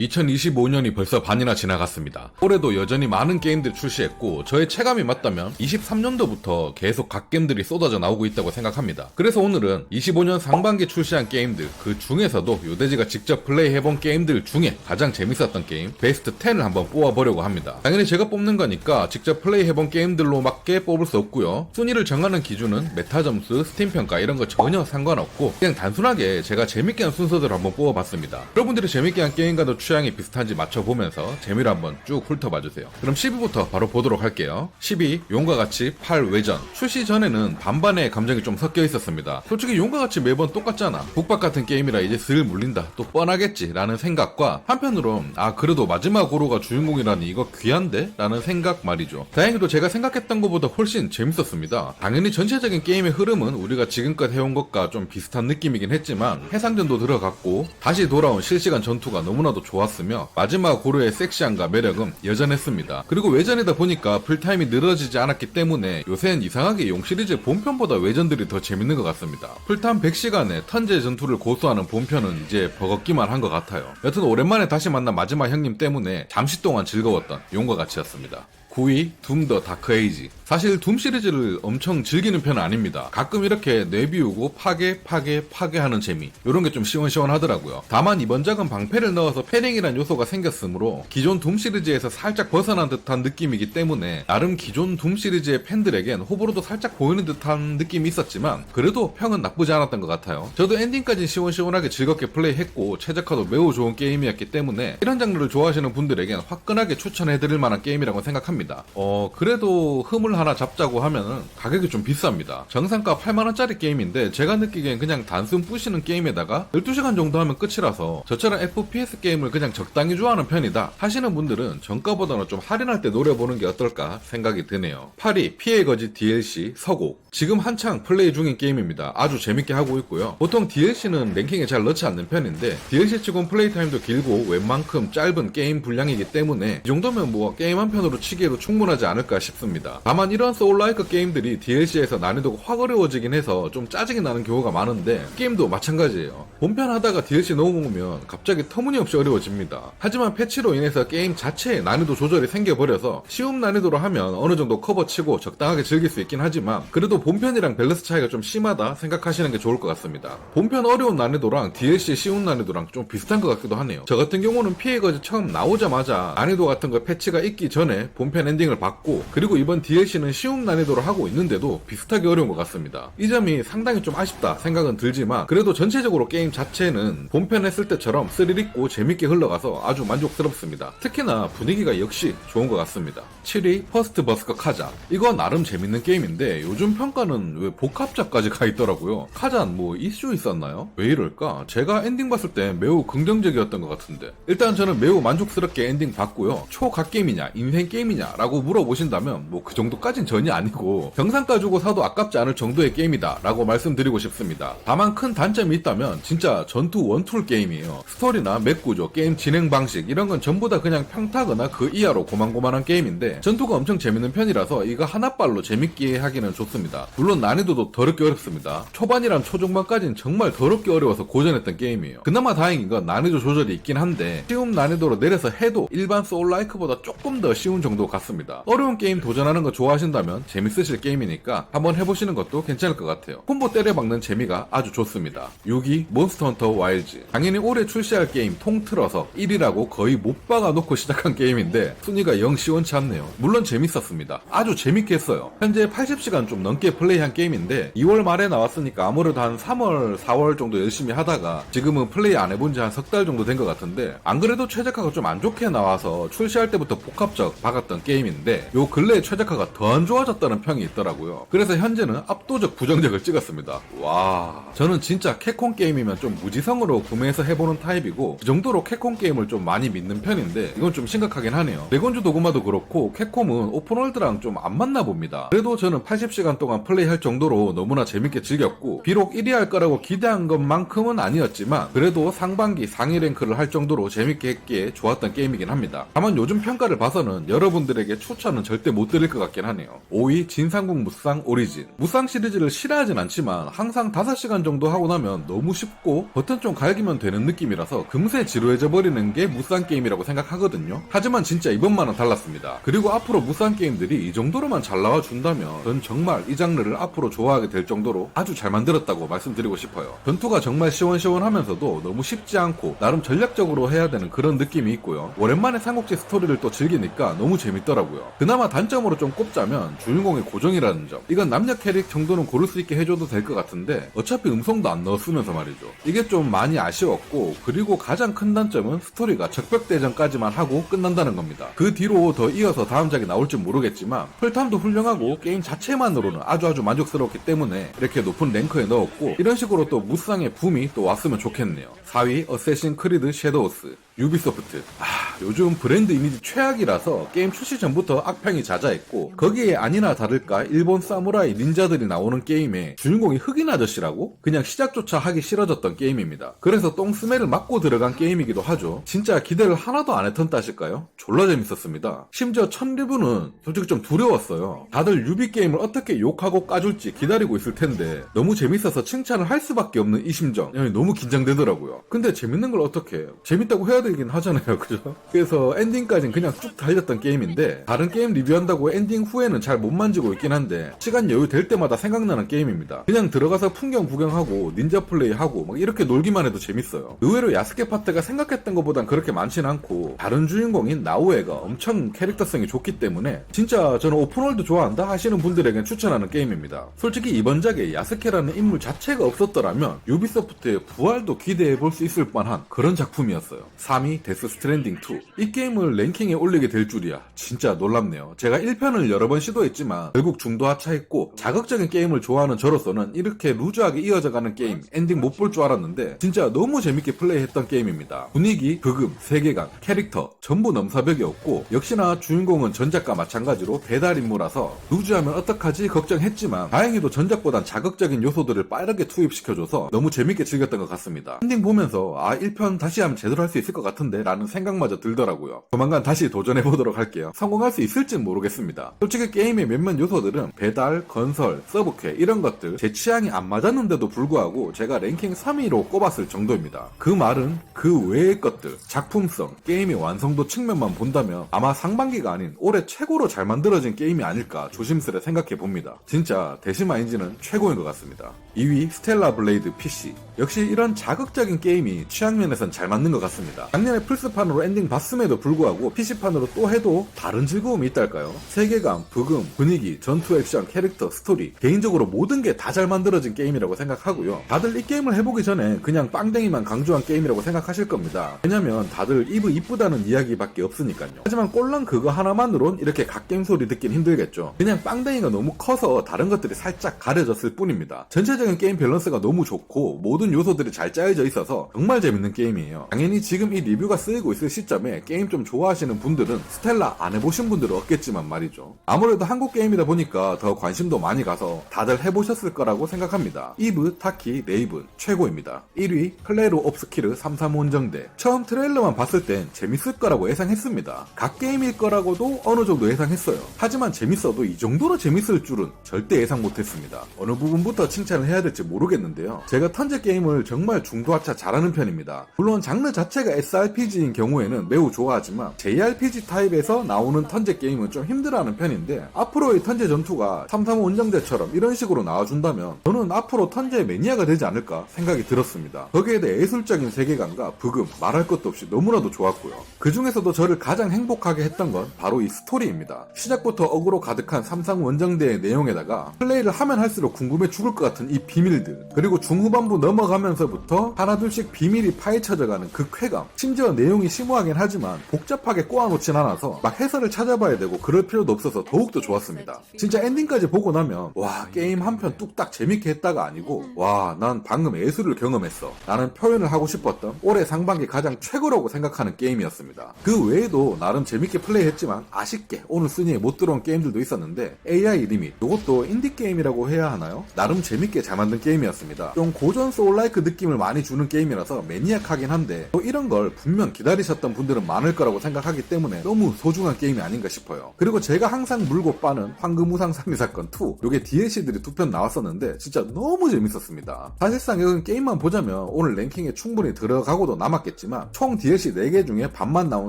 2025년이 벌써 반이나 지나갔습니다. 올해도 여전히 많은 게임들 출시했고 저의 체감이 맞다면 23년도부터 계속 각 게임들이 쏟아져 나오고 있다고 생각합니다. 그래서 오늘은 25년 상반기 출시한 게임들 그 중에서도 요대지가 직접 플레이해본 게임들 중에 가장 재밌었던 게임 베스트 10을 한번 뽑아보려고 합니다. 당연히 제가 뽑는 거니까 직접 플레이해본 게임들로 맞게 뽑을 수 없고요. 순위를 정하는 기준은 메타 점수, 스팀 평가 이런 거 전혀 상관없고 그냥 단순하게 제가 재밌게 한 순서대로 한번 뽑아봤습니다. 여러분들이 재밌게 한 게임과도 취향이 비슷한지 맞춰보면서 재미를 한번 쭉 훑어봐주세요. 그럼 10위부터 바로 보도록 할게요. 10위 용과 같이 8 외전 출시 전에는 반반의 감정이 좀 섞여 있었습니다. 솔직히 용과 같이 매번 똑같잖아. 북박 같은 게임이라 이제 슬 물린다. 또 뻔하겠지 라는 생각과 한편으로 아 그래도 마지막 고로가 주인공이라니 이거 귀한데? 라는 생각 말이죠. 다행히도 제가 생각했던 것보다 훨씬 재밌었습니다. 당연히 전체적인 게임의 흐름은 우리가 지금껏 해온 것과 좀 비슷한 느낌이긴 했지만 해상전도 들어갔고 다시 돌아온 실시간 전투가 너무나도 좋았 으며 마지막 고로의 섹시함과 매력은 여전했습니다. 그리고 외전이다 보니까 풀타임이 늘어지지 않았기 때문에 요새는 이상하게 용 시리즈 본편보다 외전들이 더 재밌는 것 같습니다. 풀타임 100시간에 턴제 전투를 고수하는 본편은 이제 버겁기만 한 것 같아요. 여튼 오랜만에 다시 만난 마지막 형님 때문에 잠시 동안 즐거웠던 용과 같이였습니다. 9위 둠 더 다크 에이지. 사실 둠 시리즈를 엄청 즐기는 편은 아닙니다. 가끔 이렇게 내비우고 파괴 파괴 파괴하는 재미 이런 게 좀 시원시원하더라고요. 다만 이번 작은 방패를 넣어서 패링이란 요소가 생겼으므로 기존 둠 시리즈에서 살짝 벗어난 듯한 느낌이기 때문에 나름 기존 둠 시리즈의 팬들에겐 호불호도 살짝 보이는 듯한 느낌이 있었지만 그래도 평은 나쁘지 않았던 것 같아요. 저도 엔딩까지 시원시원하게 즐겁게 플레이했고 최적화도 매우 좋은 게임이었기 때문에 이런 장르를 좋아하시는 분들에겐 화끈하게 추천해드릴 만한 게임이라고 생각합니다 어 그래도 흠을 하나 잡자고 하면은 가격이 좀 비쌉니다. 정상가 8만원짜리 게임인데 제가 느끼기엔 그냥 단순 부시는 게임에다가 12시간 정도 하면 끝이라서 저처럼 FPS 게임을 그냥 적당히 좋아하는 편이다 하시는 분들은 정가보다는 좀 할인할 때 노려보는 게 어떨까 생각이 드네요. 8위 피해 거지 DLC 서곡. 지금 한창 플레이 중인 게임입니다. 아주 재밌게 하고 있고요. 보통 DLC는 랭킹에 잘 넣지 않는 편인데 DLC 치곤 플레이 타임도 길고 웬만큼 짧은 게임 분량이기 때문에 이 정도면 뭐 게임 한 편으로 치기에 도 충분하지 않을까 싶습니다. 다만 이런 소울라이크 게임들이 DLC에서 난이도가 확 어려워지긴 해서 좀 짜증이 나는 경우가 많은데 게임도 마찬가지예요. 본편 하다가 DLC 넘어오면 갑자기 터무니없이 어려워집니다. 하지만 패치로 인해서 게임 자체에 난이도 조절이 생겨버려서 쉬운 난이도로 하면 어느 정도 커버치고 적당하게 즐길 수 있긴 하지만 그래도 본편이랑 밸런스 차이가 좀 심하다 생각하시는 게 좋을 것 같습니다. 본편 어려운 난이도랑 DLC 쉬운 난이도랑 좀 비슷한 것 같기도 하네요. 저 같은 경우는 피해거지 처음 나오자마자 난이도 같은 거 패치가 있기 전에 본편 엔딩을 받고 그리고 이번 DLC는 쉬운 난이도로 하고 있는데도 비슷하게 어려운 것 같습니다. 이 점이 상당히 좀 아쉽다 생각은 들지만 그래도 전체적으로 게임 자체는 본편 했을 때처럼 스릴 있고 재밌게 흘러가서 아주 만족스럽습니다. 특히나 분위기가 역시 좋은 것 같습니다. 7위 퍼스트 버스커 카자. 이거 나름 재밌는 게임인데 요즘 평가는 왜 복합작까지 가 있더라고요. 카잔 뭐 이슈 있었나요? 왜 이럴까? 제가 엔딩 봤을 때 매우 긍정적이었던 것 같은데. 일단 저는 매우 만족스럽게 엔딩 봤고요. 초각 게임이냐 인생 게임이냐 라고 물어보신다면 뭐 그 정도까진 전혀 아니고 병상가 주고 사도 아깝지 않을 정도의 게임이다 라고 말씀드리고 싶습니다. 다만 큰 단점이 있다면 진짜 전투 원툴 게임이에요. 스토리나 맵 구조 게임 진행 방식 이런 건 전부 다 그냥 평타거나 그 이하로 고만고만한 게임인데 전투가 엄청 재밌는 편이라서 이거 하나빨로 재밌게 하기는 좋습니다. 물론 난이도도 더럽게 어렵습니다. 초반이랑 초중반까지는 정말 더럽게 어려워서 고전했던 게임이에요. 그나마 다행인 건 난이도 조절이 있긴 한데 쉬운 난이도로 내려서 해도 일반 소울라이크보다 조금 더 쉬운 정도 같습니다 어려운 게임 도전하는 거 좋아하신다면 재밌으실 게임이니까 한번 해보시는 것도 괜찮을 것 같아요. 콤보 때려박는 재미가 아주 좋습니다. 6위 몬스터 헌터 와일즈. 당연히 올해 출시할 게임 통틀어서 1위라고 거의 못 박아놓고 시작한 게임인데 순위가 영 시원치 않네요. 물론 재밌었습니다. 아주 재밌게 했어요. 현재 80시간 좀 넘게 플레이한 게임인데 2월 말에 나왔으니까 아무래도 한 3월 4월 정도 열심히 하다가 지금은 플레이 안 해본 지 한 석 달 정도 된 것 같은데 안 그래도 최적화가 좀 안 좋게 나와서 출시할 때부터 복합적 박았던 게임 인데 요 근래에 최적화가 더 안 좋아졌다는 평이 있더라고요. 그래서 현재는 압도적 부정적을 찍었습니다. 와 저는 진짜 캡콤 게임이면 좀 무지성으로 구매해서 해보는 타입이고 그 정도로 캡콤 게임을 좀 많이 믿는 편인데 이건 좀 심각하긴 하네요. 레건주 도구마도 그렇고 캡콤은 오픈월드랑 좀 안 맞나 봅니다. 그래도 저는 80시간 동안 플레이할 정도로 너무나 재밌게 즐겼고 비록 1위 할 거라고 기대한 것만큼은 아니었지만 그래도 상반기 상위 랭크를 할 정도로 재밌게 했기에 좋았던 게임이긴 합니다. 다만 요즘 평가를 봐서는 여러분들의 분들에게 추천은 절대 못 드릴 것 같긴 하네요. 5위 진상국 무쌍 오리진. 무쌍 시리즈를 싫어하진 않지만 항상 5시간 정도 하고 나면 너무 쉽고 버튼 좀 갈기면 되는 느낌이라서 금세 지루해져 버리는 게 무쌍 게임이라고 생각하거든요. 하지만 진짜 이번만은 달랐습니다. 그리고 앞으로 무쌍 게임들이 이 정도로만 잘 나와 준다면 전 정말 이 장르를 앞으로 좋아하게 될 정도로 아주 잘 만들었다고 말씀드리고 싶어요. 전투가 정말 시원시원하면서도 너무 쉽지 않고 나름 전략적으로 해야 되는 그런 느낌이 있고요. 오랜만에 삼국지 스토리를 또 즐기니까 너무 재밌 더라고요. 그나마 단점으로 좀 꼽자면 주인공의 고정이라는 점. 이건 남녀 캐릭 정도는 고를 수 있게 해줘도 될 것 같은데 어차피 음성도 안 넣었으면서 말이죠. 이게 좀 많이 아쉬웠고 그리고 가장 큰 단점은 스토리가 적벽대전까지만 하고 끝난다는 겁니다. 그 뒤로 더 이어서 다음 작이 나올지 모르겠지만 풀탐도 훌륭하고 게임 자체만으로는 아주 아주 만족스러웠기 때문에 이렇게 높은 랭크에 넣었고 이런 식으로 또 무쌍의 붐이 또 왔으면 좋겠네요. 4위 어쌔신 크리드 섀도우스 유비소프트 아 요즘 브랜드 이미지 최악이라서 게임 출시 전부터 악평이 자자했고 거기에 아니나 다를까 일본 사무라이 닌자들이 나오는 게임에 주인공이 흑인 아저씨라고? 그냥 시작조차 하기 싫어졌던 게임입니다. 그래서 똥스매를 맞고 들어간 게임이기도 하죠. 진짜 기대를 하나도 안 했던 따실까요? 졸라 재밌었습니다. 심지어 첫 리뷰는 솔직히 좀 두려웠어요. 다들 유비 게임을 어떻게 욕하고 까줄지 기다리고 있을 텐데 너무 재밌어서 칭찬을 할 수밖에 없는 이 심정. 예, 너무 긴장되더라고요. 근데 재밌는 걸 어떻게 해요? 재밌다고 해야 되긴 하잖아요. 그죠? 그래서 엔딩까지는 그냥 쭉 달렸던 게임인데 다른 게임 리뷰한다고 엔딩 후에는 잘 못 만지고 있긴 한데 시간 여유 될 때마다 생각나는 게임입니다. 그냥 들어가서 풍경 구경하고 닌자 플레이하고 막 이렇게 놀기만 해도 재밌어요. 의외로 야스케 파트가 생각했던 것보단 그렇게 많진 않고 다른 주인공인 나우에가 엄청 캐릭터성이 좋기 때문에 진짜 저는 오픈월드 좋아한다 하시는 분들에겐 추천하는 게임입니다. 솔직히 이번 작에 야스케라는 인물 자체가 없었더라면 유비소프트의 부활도 기대해 볼 수 있을 뻔한 그런 작품이었어요. 3위 데스 스트랜딩 2. 이 게임을 랭킹에 올리게 될 줄이야. 진짜 놀랍네요. 제가 1편을 여러 번 시도했지만 결국 중도 하차했고 자극적인 게임을 좋아하는 저로서는 이렇게 루즈하게 이어져가는 게임 엔딩 못 볼 줄 알았는데 진짜 너무 재밌게 플레이했던 게임입니다. 분위기, 브금, 세계관, 캐릭터 전부 넘사벽이었고 역시나 주인공은 전작과 마찬가지로 배달 임무라서 루즈하면 어떡하지 걱정했지만 다행히도 전작보단 자극적인 요소들을 빠르게 투입시켜줘서 너무 재밌게 즐겼던 것 같습니다. 엔딩 보면서 아 1편 다시 하면 제대로 할 수 있을 것 같은데 라는 생각마저 들 더라고요. 조만간 다시 도전해보도록 할게요. 성공할 수 있을진 모르겠습니다. 솔직히 게임의 몇몇 요소들은 배달, 건설, 서브퀘 이런 것들 제 취향이 안 맞았는데도 불구하고 제가 랭킹 3위로 꼽았을 정도입니다. 그 말은 그 외의 것들, 작품성, 게임의 완성도 측면만 본다면 아마 상반기가 아닌 올해 최고로 잘 만들어진 게임이 아닐까 조심스레 생각해 봅니다. 진짜 대시마 인지는 최고인 것 같습니다. 2위 스텔라 블레이드 PC. 역시 이런 자극적인 게임이 취향면에선 잘 맞는 것 같습니다. 작년에 플스판으로 엔딩 봤음에도 불구하고 PC판으로 또 해도 다른 즐거움이 있달까요? 세계관, 부금, 분위기, 전투 액션, 캐릭터, 스토리 개인적으로 모든 게 다 잘 만들어진 게임이라고 생각하고요. 다들 이 게임을 해보기 전에 그냥 빵댕이만 강조한 게임이라고 생각하실 겁니다. 왜냐면 다들 이브 이쁘다는 이야기밖에 없으니까요. 하지만 꼴랑 그거 하나만으론 이렇게 갓게임 소리 듣긴 힘들겠죠. 그냥 빵댕이가 너무 커서 다른 것들이 살짝 가려졌을 뿐입니다. 전체적인 게임 밸런스가 너무 좋고 모든 요소들이 잘 짜여져 있어서 정말 재밌는 게임이에요. 당연히 지금 이 리뷰가 쓰이고 있을 시점 에 게임 좀 좋아하시는 분들은 스텔라 안 해보신 분들은 없겠지만 말이죠. 아무래도 한국 게임이다 보니까 더 관심도 많이 가서 다들 해보셨을 거라고 생각합니다. 이브, 타키, 레이븐 최고입니다. 1위 클레로 옵스키르 33원정대 처음 트레일러만 봤을 땐 재밌을 거라고 예상했습니다. 각 게임일 거라고도 어느 정도 예상했어요. 하지만 재밌어도 이 정도로 재밌을 줄은 절대 예상 못했습니다. 어느 부분부터 칭찬을 해야 될지 모르겠는데요. 제가 턴제 게임을 정말 중도하차 잘하는 편입니다. 물론 장르 자체가 SRPG인 경우에는 매우 좋아하지만 JRPG 타입에서 나오는 턴제 게임은 좀 힘들어하는 편인데 앞으로의 턴제 전투가 335 원정대처럼 이런 식으로 나와준다면 저는 앞으로 턴제 매니아가 되지 않을까 생각이 들었습니다. 거기에 대해 예술적인 세계관과 부금 말할 것도 없이 너무나도 좋았고요. 그 중에서도 저를 가장 행복하게 했던 건 바로 이 스토리입니다. 시작부터 어그로 가득한 삼상 원정대의 내용에다가 플레이를 하면 할수록 궁금해 죽을 것 같은 이 비밀들 그리고 중후반부 넘어가면서부터 하나둘씩 비밀이 파헤쳐져가는 그 쾌감 심지어 내용이 심오하긴 하지만 복잡하게 꼬아놓진 않아서 막 해설을 찾아봐야 되고 그럴 필요도 없어서 더욱더 좋았습니다. 진짜 엔딩까지 보고 나면 와 게임 한 편 뚝딱 재밌게 했다가 아니고 와 난 방금 예술을 경험했어 라는 표현을 하고 싶었던 올해 상반기 가장 최고라고 생각하는 게임이었습니다. 그 외에도 나름 재밌게 플레이했지만 아쉽게 오늘 순위에 못 들어온 게임들도 있었는데 AI 리밋 이것도 인디 게임이라고 해야 하나요? 나름 재밌게 잘 만든 게임이었습니다. 좀 고전 소울라이크 느낌을 많이 주는 게임이라서 매니악하긴 한데 또 이런 걸 분명 기다리셨던 분들 게임들은 많을 거라고 생각하기 때문에 너무 소중한 게임이 아닌가 싶어요. 그리고 제가 항상 물고 빠는 황금우상 3위 사건 2 요게 DLC들이 두 편 나왔었는데 진짜 너무 재밌었습니다. 사실상 이건 게임만 보자면 오늘 랭킹에 충분히 들어가고도 남았겠지만 총 DLC 4개 중에 반만 나온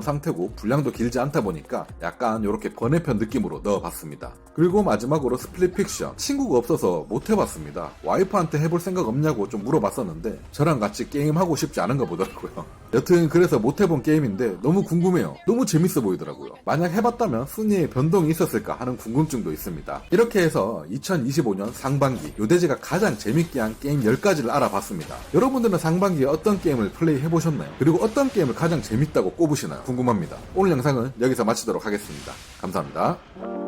상태고 분량도 길지 않다 보니까 약간 이렇게 번외편 느낌으로 넣어봤습니다. 그리고 마지막으로 스플릿 픽션 친구가 없어서 못 해봤습니다. 와이프한테 해볼 생각 없냐고 좀 물어봤었는데 저랑 같이 게임하고 싶지 않은가 보더라고요. 여튼 그래서 못 해본 게임인데 너무 궁금해요. 너무 재밌어 보이더라고요. 만약 해봤다면 순위에 변동이 있었을까 하는 궁금증도 있습니다. 이렇게 해서 2025년 상반기 요대지가 가장 재밌게 한 게임 10가지를 알아봤습니다. 여러분들은 상반기에 어떤 게임을 플레이 해보셨나요? 그리고 어떤 게임을 가장 재밌다고 꼽으시나요? 궁금합니다. 오늘 영상은 여기서 마치도록 하겠습니다. 감사합니다.